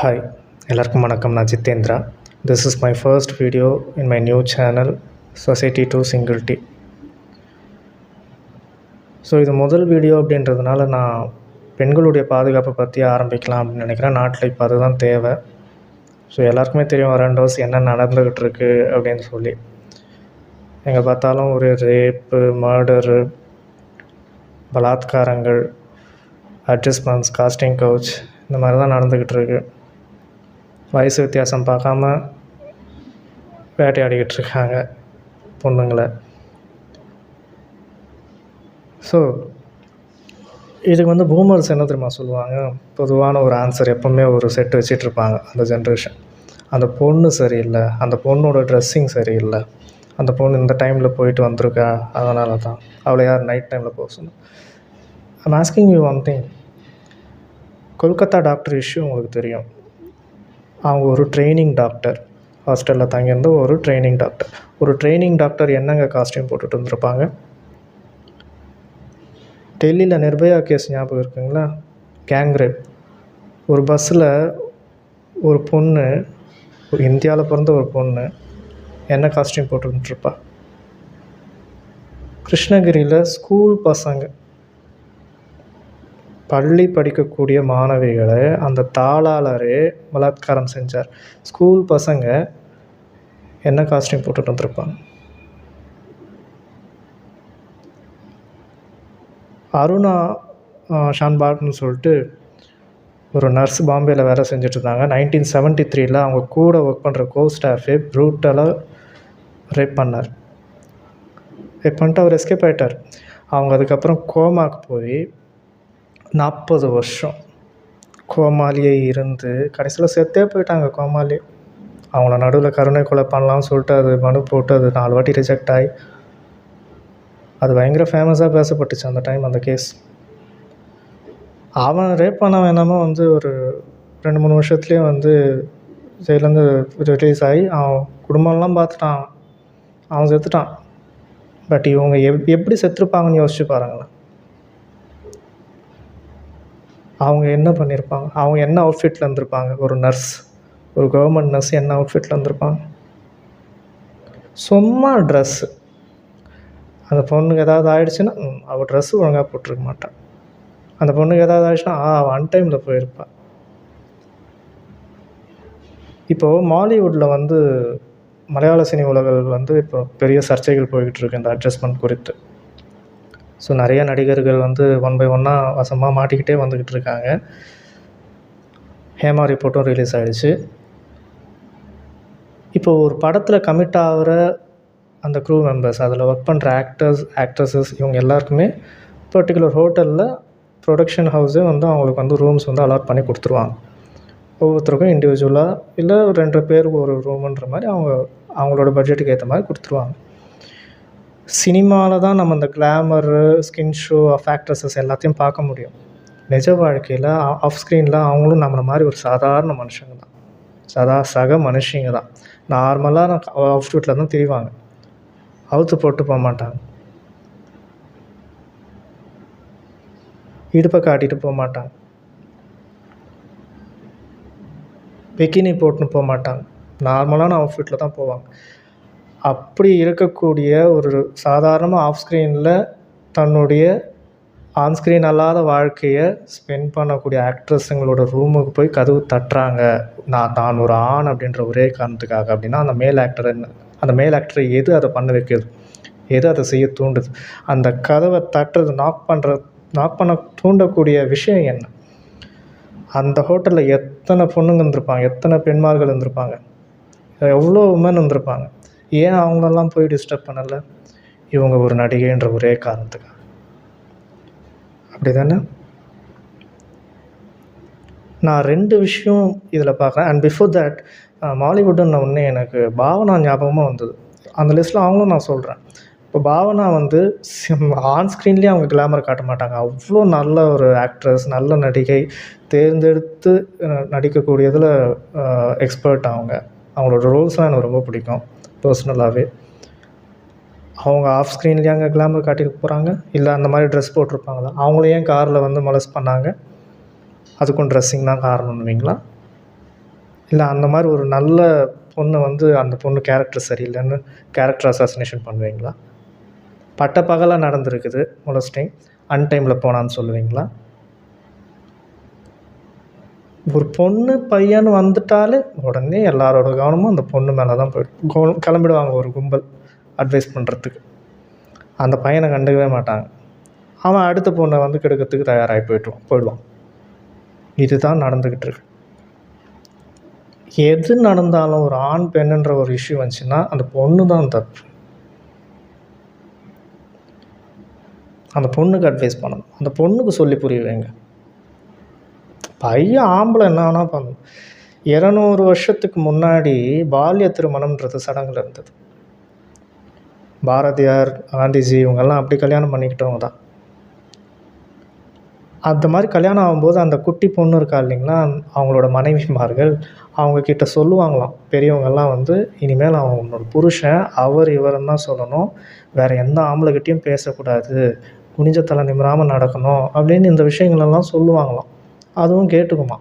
Hi எல்லாருக்கும் வணக்கம். நான் Jitendra. This is my first video in my new channel society to single T so இது முதல் video அப்படின்றதுனால நான் பெண்களுடைய பாதுகாப்பை பற்றி ஆரம்பிக்கலாம் அப்படின்னு நினைக்கிறேன். நாட்டில் இப்போ அதுதான் தேவை. ஸோ எல்லாருக்குமே தெரியும் ரெண்டு வருஷம் என்ன நடந்துக்கிட்டு இருக்கு அப்படின்னு சொல்லி. எங்கே பார்த்தாலும் ஒரு ரேப்பு மர்டரு பலாத்காரங்கள் அட்ஜஸ்ட்மெண்ட்ஸ் காஸ்டிங் கவுச் இந்த மாதிரி தான் நடந்துக்கிட்டு இருக்குது வயசு வித்தியாசம் பார்க்காம வேட்டையாடிக்கிட்டு இருக்காங்க பொண்ணுங்களை. ஸோ இதுக்கு வந்து பூமர்ஸ் என்ன தெரியுமா சொல்லுவாங்க? பொதுவான ஒரு ஆன்சர் எப்போவுமே ஒரு செட் வச்சிட்டு இருப்பாங்க அந்த ஜென்ரேஷன் அந்த பொண்ணு சரியில்லை அந்த பொண்ணோட ட்ரெஸ்ஸிங் சரியில்லை அந்த பொண்ணு இந்த டைமில் போயிட்டு வந்திருக்கா அதனால தான். அவளை யார் நைட் டைமில் போக சொன்னோம் I'm asking you one thing Kolkata doctor issue உங்களுக்கு தெரியும். அவங்க ஒரு ட்ரைனிங் டாக்டர் ஹாஸ்டலில் தங்கியிருந்த ஒரு ட்ரைனிங் டாக்டர் ஒரு ட்ரைனிங் டாக்டர் என்னங்க காஸ்ட்யூம் போட்டுட்டு வந்திருப்பாங்க? டெல்லியில் நிர்பயா கேஸ் ஞாபகம் இருக்குங்களா? கேங் ரேப் ஒரு பஸ்ஸில் ஒரு பொண்ணு ஒரு இந்தியாவில் பிறந்த ஒரு பொண்ணு என்ன காஸ்ட்யூம் போட்டுருந்துட்டுருப்பா கிருஷ்ணகிரியில் ஸ்கூல் பசங்க. பள்ளி படிக்கக்கூடிய மாணவிகளை அந்த தாளாளரே பலாத்காரம் செஞ்சார். ஸ்கூல் பசங்க என்ன காஸ்டியூம் போட்டுட்டு வந்திருப்பாங்க? அருணா ஷான்பாக்னு சொல்லிட்டு ஒரு நர்ஸ் பாம்பேயில் வேலை செஞ்சுட்டு இருந்தாங்க நைன்டீன் செவன்ட்டி த்ரீல அவங்க கூட ஒர்க் பண்ணுற கோ ஸ்டாஃபே ப்ரூட்டலாக ரேப் பண்ணார். ரேப் பண்ணிட்டு அவர் எஸ்கேப் ஆகிட்டார் அவங்க அதுக்கப்புறம் கோமாக்கு போய் நாற்பது வருஷம். கோமாளியே இருந்து கடைசியில் செத்தே போயிட்டாங்க கோமாளி. அவங்கள நடுவில் கருணை கொலை பண்ணலாம்னு சொல்லிட்டு அது மனு போட்டு அது நாலு வாட்டி ரிஜெக்ட் ஆகி அது பயங்கர ஃபேமஸாக பேசப்பட்டுச்சு அந்த டைம் அந்த கேஸ் அவன் ரேப் பண்ண வேணாமோ வந்து ஒரு ரெண்டு மூணு வருஷத்துலேயே வந்து ஜெயிலேருந்து ரிலீஸ் ஆகி அவன் குடும்பம்லாம் பார்த்துட்டான். அவன் செத்துட்டான். பட் இவங்க எப் எப்படி செத்துருப்பாங்கன்னு யோசிச்சு பாருங்களேன். அவங்க என்ன பண்ணியிருப்பாங்க அவங்க என்ன அவுட்ஃபிட்டில் இருந்திருப்பாங்க? ஒரு நர்ஸ் ஒரு கவர்மெண்ட் நர்ஸ் என்ன அவுட்ஃபிட்டில் இருந்திருப்பாங்க? சும்மா ட்ரெஸ்ஸு அந்த பொண்ணுக்கு ஏதாவது ஆயிடுச்சுன்னா அவள் ட்ரெஸ்ஸு ஒழுங்காக போட்டிருக்க மாட்டான் அந்த பொண்ணுக்கு ஏதாவது ஆயிடுச்சுன்னா ஆ அவள் அன்டைமில் போயிருப்பாள் இப்போது மாலிவுட்டில் வந்து மலையாள சினி உலகில் வந்து இப்போ பெரிய சர்ச்சைகள் போய்கிட்டு இருக்கு இந்த அட்ஜஸ்ட்மெண்ட் குறித்து. ஸோ நிறைய நடிகர்கள் வந்து ஒன் பை ஒன்னாக வசமாக மாட்டிக்கிட்டே வந்துக்கிட்டு இருக்காங்க. ஹேமா ரிப்போர்ட்டும் ரிலீஸ் ஆகிடுச்சு இப்போ ஒரு படத்தில் கமிட் ஆகிற அந்த க்ரூ மெம்பர்ஸ் அதில் ஒர்க் பண்ணுற ஆக்டர்ஸ் ஆக்ட்ரஸஸ் இவங்க எல்லாருக்குமே பர்டிகுலர் ஹோட்டலில் ப்ரொடக்ஷன் ஹவுஸே வந்து அவங்களுக்கு வந்து ரூம்ஸ் வந்து அலாட் பண்ணி கொடுத்துருவாங்க. ஒவ்வொருத்தருக்கும் இண்டிவிஜுவலாக இல்லை ஒரு ரெண்டு பேருக்கு ஒரு ரூமுன்ற மாதிரி அவங்க அவங்களோட பட்ஜெட்டுக்கு ஏற்ற மாதிரி கொடுத்துருவாங்க. சினிமாவில் தான் நம்ம இந்த கிளாமரு ஸ்கின் ஷோ ஃபேக்ட்ரஸஸ் எல்லாத்தையும் பார்க்க முடியும். நிஜ வாழ்க்கையில் ஆஃப் ஸ்க்ரீனில் அவங்களும் நம்மளை மாதிரி ஒரு சாதாரண மனுஷங்க தான் சதா சக மனுஷங்க தான் நார்மலாக நான் அவுட்ஃபிட்டில் தான் தெரிவாங்க. அவுத்து போட்டு போக மாட்டாங்க. இடுப்பை காட்டிட்டு போக மாட்டாங்க. பெக்கினி போட்டுன்னு போக மாட்டாங்க. நார்மலான அவுட்ஃபிட்டில் தான் போவாங்க. அப்படி இருக்கக்கூடிய ஒரு சாதாரணமாக ஆஃப் ஸ்க்ரீனில் தன்னுடைய ஆன் ஸ்க்ரீன் அல்லாத வாழ்க்கையை ஸ்பெண்ட் பண்ணக்கூடிய ஆக்ட்ரஸுங்களோட ரூமுக்கு போய் கதவு தட்டுறாங்க. நான் தான் ஒரு ஆண் அப்படின்ற ஒரே காரணத்துக்காக அப்படின்னா அந்த மேல் ஆக்டர் அந்த மேல் ஆக்டரை எது அதை பண்ண வைக்கிறது? எது அதை செய்ய தூண்டுது? அந்த கதவை தட்டுறது நாக் பண்ணுற நாக் பண்ண தூண்டக்கூடிய விஷயம் என்ன? அந்த ஹோட்டலில் எத்தனை பொண்ணுங்க இருந்திருப்பாங்க? எத்தனை பெண்மார்கள் இருந்திருப்பாங்க? எவ்வளோ உமன் இருந்திருப்பாங்க? ஏன் அவங்களெல்லாம் போய் டிஸ்டர்ப் பண்ணலை? இவங்க ஒரு நடிகைன்ற ஒரே காரணத்துக்காக. அப்படி தானே நான் ரெண்டு விஷயம் இதில் பார்க்குறேன். அண்ட் பிஃபோர் தட் மாலிவுட்டுன்னு ஒன்று எனக்கு பாவனா ஞாபகமாக வந்தது. அந்த லிஸ்ட்டில் அவங்களும் நான் சொல்கிறேன் இப்போ பாவனா வந்து ஆன் ஸ்க்ரீன்லேயே அவங்க கிளாமர் காட்ட மாட்டாங்க. அவ்வளோ நல்ல ஒரு ஆக்ட்ரஸ் நல்ல நடிகை தேர்ந்தெடுத்து நடிக்கக்கூடியதில் எக்ஸ்பர்ட் அவங்க. அவங்களோட ரோல்ஸ்லாம் எனக்கு ரொம்ப பிடிக்கும். பர்சனலாகவே அவங்க ஆஃப் ஸ்க்ரீன்லேயே அங்கே கிளாமர் காட்டிட்டு போகிறாங்க இல்லை அந்த மாதிரி ட்ரெஸ் போட்டிருப்பாங்களா அவங்களே ஏன் காரில் வந்து மொலஸ் பண்ணாங்க. அதுக்கும் ட்ரெஸ்ஸிங் தான் காரணம்னுவீங்களா இல்லை அந்த மாதிரி ஒரு நல்ல பொண்ணை வந்து அந்த பொண்ணு கேரக்டர் சரியில்லைன்னு கேரக்டர் அசாசினேஷன் பண்ணுவீங்களா? பட்ட பகலாக நடந்திருக்குது மொலஸ்டிங் அன்டைமில் போனான்னு சொல்லுவீங்களா? ஒரு பொண்ணு பையன் வந்துட்டாலே உடனே எல்லாரோட கவனமும் அந்த பொண்ணு மேலே தான் போயிடும். கோ கிளம்பிடுவாங்க ஒரு கும்பல் அட்வைஸ் பண்ணுறதுக்கு அந்த பையனை கண்டுக்கவே மாட்டாங்க. அவன் அடுத்த பொண்ணை வந்து கெடுக்கிறதுக்கு தயாராகி போயிட்டுருவான் போயிடுவான். இதுதான் நடந்துக்கிட்டு இருக்கு. எது நடந்தாலும் ஒரு ஆண் பெண்ணுன்ற ஒரு இஷ்யூ வந்துச்சுன்னா அந்த பொண்ணு தான் தப்பு. அந்த பொண்ணுக்கு அட்வைஸ் பண்ணணும். அந்த பொண்ணுக்கு சொல்லி புரிய வைங்க. பையன் ஆம்பளை என்ன வேணால் இரநூறு வருஷத்துக்கு முன்னாடி பால்ய திருமணம்ன்றது சடங்குல இருந்தது. பாரதியார் காந்திஜி இவங்கெல்லாம் அப்படி கல்யாணம் பண்ணிக்கிட்டவங்க தான். அந்த மாதிரி கல்யாணம் ஆகும்போது அந்த குட்டி பொண்ணு இருக்கா இல்லைங்களா அவங்களோட மனைவிமார்கள் அவங்கக்கிட்ட சொல்லுவாங்களாம். பெரியவங்கெல்லாம் வந்து இனிமேல் அவன் உன்னோட புருஷன் அவர் இவருன்னு தான் சொல்லணும். வேறு எந்த ஆம்பளைக்கிட்டேயும் பேசக்கூடாது. குனிஞ்ச தலை நிமிராமல் நடக்கணும் அப்படின்னு இந்த விஷயங்களெல்லாம் சொல்லுவாங்களாம். அதுவும் கேட்டுக்குமா?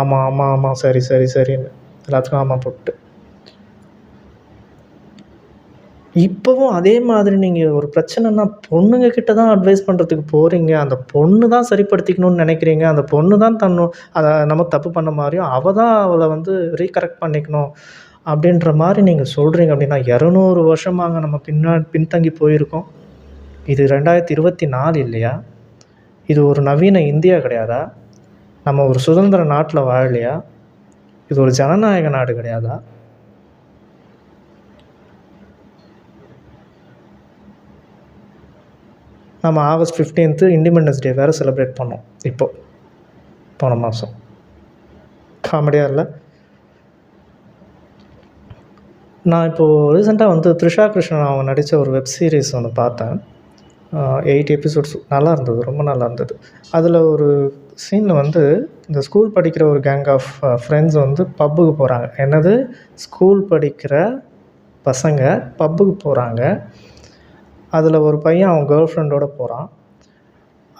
ஆமாம் ஆமாம் ஆமாம் சரி சரி சரின்னு. எல்லாத்துக்கும் ஆமாம் போட்டு. இப்போவும் அதே மாதிரி நீங்கள் ஒரு பிரச்சனைனா பொண்ணுங்க கிட்ட தான் அட்வைஸ் பண்ணுறதுக்கு போகிறீங்க அந்த பொண்ணு தான் சரிப்படுத்திக்கணும்னு நினைக்கிறீங்க. அந்த பொண்ணு தான் தன்னும் அதை நம்ம தப்பு பண்ண மாதிரியும் அவள் தான் அவளை வந்து ரீகரெக்ட் பண்ணிக்கணும் அப்படின்ற மாதிரி நீங்கள் சொல்கிறீங்க அப்படின்னா இரநூறு வருஷமாங்க நம்ம பின்னா பின்தங்கி போயிருக்கோம். இது ரெண்டாயிரத்தி இருபத்தி நாலு இல்லையா? இது ஒரு நவீன இந்தியா கிடையாதா? நம்ம ஒரு சுதந்திர நாட்டில் வாழலையா? இது ஒரு ஜனநாயக நாடு கிடையாதா? நம்ம ஆகஸ்ட் ஃபிஃப்டீன்த்து இண்டிபெண்டன்ஸ் டே வேறு செலிப்ரேட் பண்ணோம். இப்போது போன மாதம் காமெடியாக இல்லை? நான் இப்போது ரீசெண்டாக வந்து த்ரிஷா கிருஷ்ணன் அவங்க நடித்த ஒரு வெப் சீரிஸ் ஒன்று பார்த்தேன். எயிட் எபிசோட்ஸ் நல்லா இருந்தது ரொம்ப நல்லா இருந்தது. அதில் ஒரு சீனில் வந்து இந்த ஸ்கூல் படிக்கிற ஒரு கேங் ஆஃப் ஃப்ரெண்ட்ஸ் வந்து பப்புக்கு போகிறாங்க என்னது? ஸ்கூல் படிக்கிற பசங்க பப்புக்கு போகிறாங்க அதில் ஒரு பையன் அவன் கேர்ள் ஃப்ரெண்டோட போகிறான்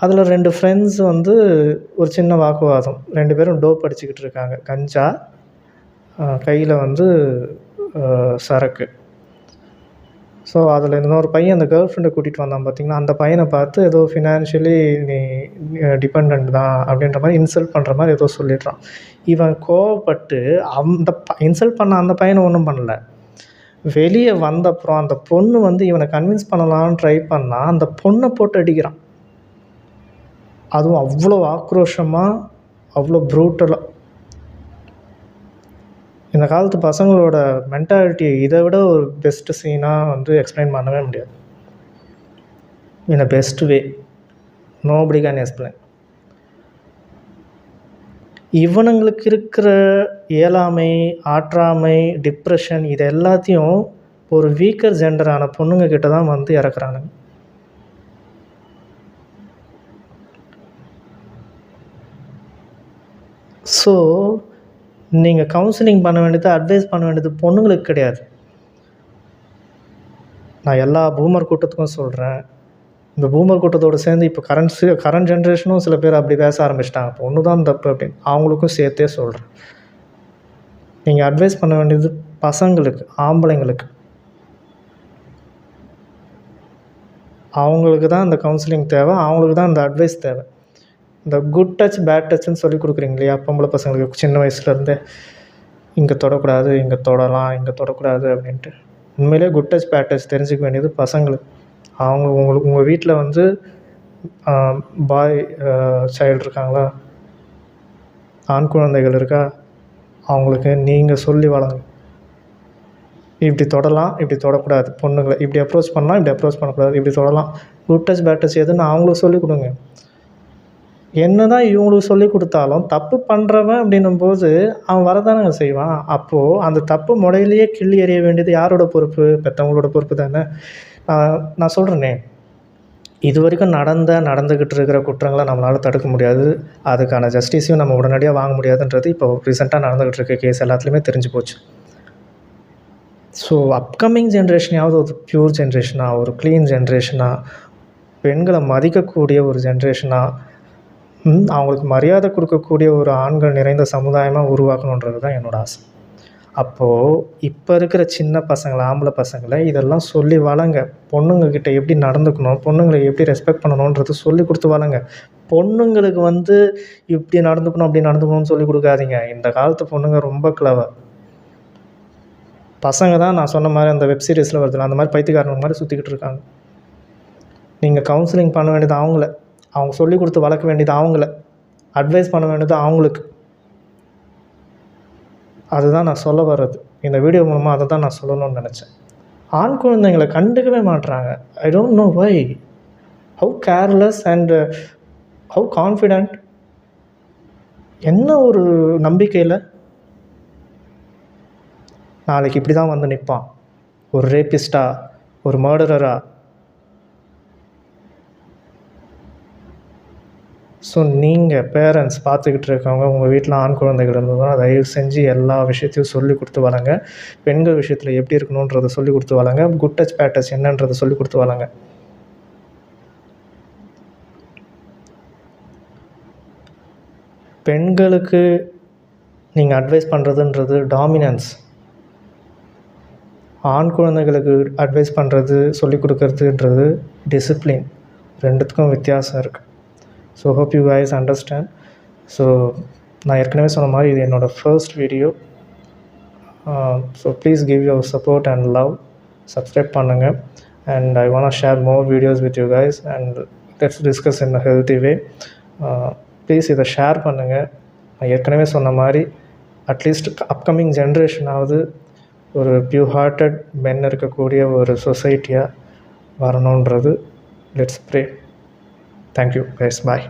அதில் ரெண்டு ஃப்ரெண்ட்ஸ் வந்து ஒரு சின்ன வாக்குவாதம். ரெண்டு பேரும் டோப் அடிச்சுக்கிட்டு இருக்காங்க. கஞ்சா கையில் வந்து சரக்கு. ஸோ அதில் இன்னொரு பையன் அந்த கேர்ள் ஃப்ரெண்டை கூட்டிகிட்டு வந்தான் பார்த்தீங்கன்னா அந்த பையனை பார்த்து ஏதோ ஃபினான்ஷியலி நீ டிபெண்ட் தான் அப்படின்ற மாதிரி இன்சல்ட் பண்ணுற மாதிரி ஏதோ சொல்லிடுறான். இவன் கோவப்பட்டு அந்த இன்சல்ட் பண்ண அந்த பையனை ஒன்றும் பண்ணல. வெளியே வந்தப்புறம் அந்த பொண்ணு வந்து இவனை கன்வின்ஸ் பண்ணலாம்னு ட்ரை பண்ணால் அந்த பொண்ணை போட்டு அடிக்கிறான். அதுவும் அவ்வளோ ஆக்ரோஷமாக அவ்வளோ ப்ரூட்டலாக இந்த காலத்து பசங்களோட மென்டாலிட்டி இதை விட ஒரு பெஸ்ட்டு சீனாக வந்து எக்ஸ்பிளைன் பண்ணவே முடியாது. In a best way nobody can explain இவனுங்களுக்கு இருக்கிற இயலாமை ஆற்றாமை டிப்ரெஷன் இது எல்லாத்தையும் ஒரு வீக்கர் ஜெண்டரான பொண்ணுங்க கிட்ட தான் வந்து இறக்குறானுங்க. ஸோ நீங்கள் கவுன்சிலிங் பண்ண வேண்டியது அட்வைஸ் பண்ண வேண்டியது பொண்ணுங்களுக்கு கிடையாது. நான் எல்லா பூமர் கூட்டத்துக்கும் சொல்கிறேன் இந்த பூமர் கூட்டத்தோடு சேர்ந்து இப்போ கரண்ட் கரண்ட் ஜென்ரேஷனும் சில பேர் அப்படி பேச ஆரம்பிச்சிட்டாங்க. இப்போ ஒன்று தான் தப்பு அப்படின்னு அவங்களுக்கும் சேர்த்தே சொல்கிறேன் நீங்கள் அட்வைஸ் பண்ண வேண்டியது பசங்களுக்கு ஆம்பளைங்களுக்கு. அவங்களுக்கு தான் இந்த கவுன்சிலிங் தேவை அவங்களுக்கு தான் இந்த அட்வைஸ் தேவை. இந்த குட் டச் பேட் டச்சுன்னு சொல்லி கொடுக்குறீங்க இல்லையா? பொம்பளை பசங்களுக்கு சின்ன வயசுலேருந்தே இங்கே தொடக்கூடாது இங்கே தொடலாம் இங்கே தொடக்கூடாது அப்படின்ட்டு. உண்மையிலே குட் டச் பேட் டச் தெரிஞ்சுக்க வேண்டியது பசங்களுக்கு. அவங்க உங்களுக்கு உங்கள் வீட்டில் வந்து பாய் சைல்டு இருக்காங்களா? ஆண் குழந்தைகள் இருக்கா? அவங்களுக்கு நீங்கள் சொல்லி வளங்க இப்படி தொடலாம் இப்படி தொடக்கூடாது. பொண்ணுங்களை இப்படி அப்ரோச் பண்ணலாம் இப்படி அப்ரோச் பண்ணக்கூடாது. இப்படி தொடலாம். குட் டச் பேட் டச் எதுன்னு அவங்களுக்கு சொல்லிக் கொடுங்க. என்ன தான் இவங்களுக்கு சொல்லி கொடுத்தாலும் தப்பு பண்ணுறவன் அப்படின்னும்போது அவன் வரதானங்க செய்வான். அப்போது அந்த தப்பு முறையிலேயே கிள்ளி எறிய வேண்டியது யாரோட பொறுப்பு? பெற்றவங்களோட பொறுப்பு தானே? நான் நான் சொல்கிறேனே இது வரைக்கும் நடந்த நடந்துக்கிட்டு இருக்கிற குற்றங்களை நம்மளால் தடுக்க முடியாது. அதுக்கான ஜஸ்டிஸையும் நம்ம உடனடியாக வாங்க முடியாதுன்றது இப்போ ரீசெண்டாக நடந்துக்கிட்டு இருக்க கேஸ் எல்லாத்துலேயுமே தெரிஞ்சு போச்சு. ஸோ அப்கமிங் ஜென்ரேஷனையாவது ஒரு பியூர் ஜென்ரேஷனாக ஒரு க்ளீன் ஜென்ரேஷனாக பெண்களை மதிக்கக்கூடிய ஒரு ஜென்ரேஷனாக அவங்களுக்கு மரியாதை கொடுக்கக்கூடிய ஒரு ஆண்கள் நிறைந்த சமுதாயமாக உருவாக்கணுன்றது தான் என்னோடய ஆசை. அப்போது இப்போ இருக்கிற சின்ன பசங்களை ஆம்பளை பசங்களை இதெல்லாம் சொல்லி வளங்க. பொண்ணுங்கக்கிட்ட எப்படி நடந்துக்கணும் பொண்ணுங்களை எப்படி ரெஸ்பெக்ட் பண்ணணுன்றது சொல்லி கொடுத்து வளங்க. பொண்ணுங்களுக்கு வந்து இப்படி நடந்துக்கணும் அப்படி நடந்துக்கணும்னு சொல்லி கொடுக்காதீங்க. இந்த காலத்து பொண்ணுங்க ரொம்ப கிளவர் பசங்க தான் நான் சொன்ன மாதிரி அந்த வெப் சீரிஸில் வருதுல அந்த மாதிரி பைத்தியக்காரங்க மாதிரி சுற்றிக்கிட்டு இருக்காங்க. நீங்கள் கவுன்சிலிங் பண்ண வேண்டியது அவங்கள. அவங்க சொல்லி கொடுத்து வளர்க்க வேண்டியது அவங்கள. அட்வைஸ் பண்ண வேண்டியது அவங்களுக்கு. அதுதான் நான் சொல்ல வர்றது. இந்த வீடியோ மூலமாக அதை தான் நான் சொல்லணும்னு நினச்சேன். ஆண் குழந்தைங்களை கண்டுக்கவே மாட்டுறாங்க I don't know why how careless and how confident என்ன ஒரு நம்பிக்கையில்? நாளைக்கு இப்படி தான் வந்து நிற்பான் ஒரு ரேப்பிஸ்டா ஒரு மர்டரரா ஸோ நீங்கள் பேரண்ட்ஸ் பார்த்துக்கிட்டு இருக்கவங்க உங்கள் வீட்டில் ஆண் குழந்தைகள் இருந்ததுன்னா தயவு செஞ்சு எல்லா விஷயத்தையும் சொல்லி கொடுத்து வளங்க. பெண்கள் விஷயத்தில் எப்படி இருக்கணுன்றதை சொல்லி கொடுத்து வளங்க. குட் டச் பேட் டச் என்னன்றதை சொல்லி கொடுத்து வளங்க. பெண்களுக்கு நீங்கள் அட்வைஸ் பண்ணுறதுன்றது டாமினன்ஸ் ஆண் குழந்தைகளுக்கு அட்வைஸ் பண்ணுறது சொல்லிக் கொடுக்கறதுன்றது டிசிப்ளின் ரெண்டுத்துக்கும் வித்தியாசம் இருக்குது so hope you guys understand so நான் ஏற்கனவே சொன்ன மாதிரி இது என்னோடய first video so please give your support and love subscribe பண்ணுங்கள் and I want share more videos with you guys and let's discuss in a healthy way please இதை share பண்ணுங்கள் நான் ஏற்கனவே சொன்ன மாதிரி அட்லீஸ்ட் அப்கமிங் ஜென்ரேஷனாவது ஒரு பியூ ஹார்ட்டட் மென் இருக்கக்கூடிய ஒரு சொசைட்டியாக வரணுன்றது let's pray thank you guys bye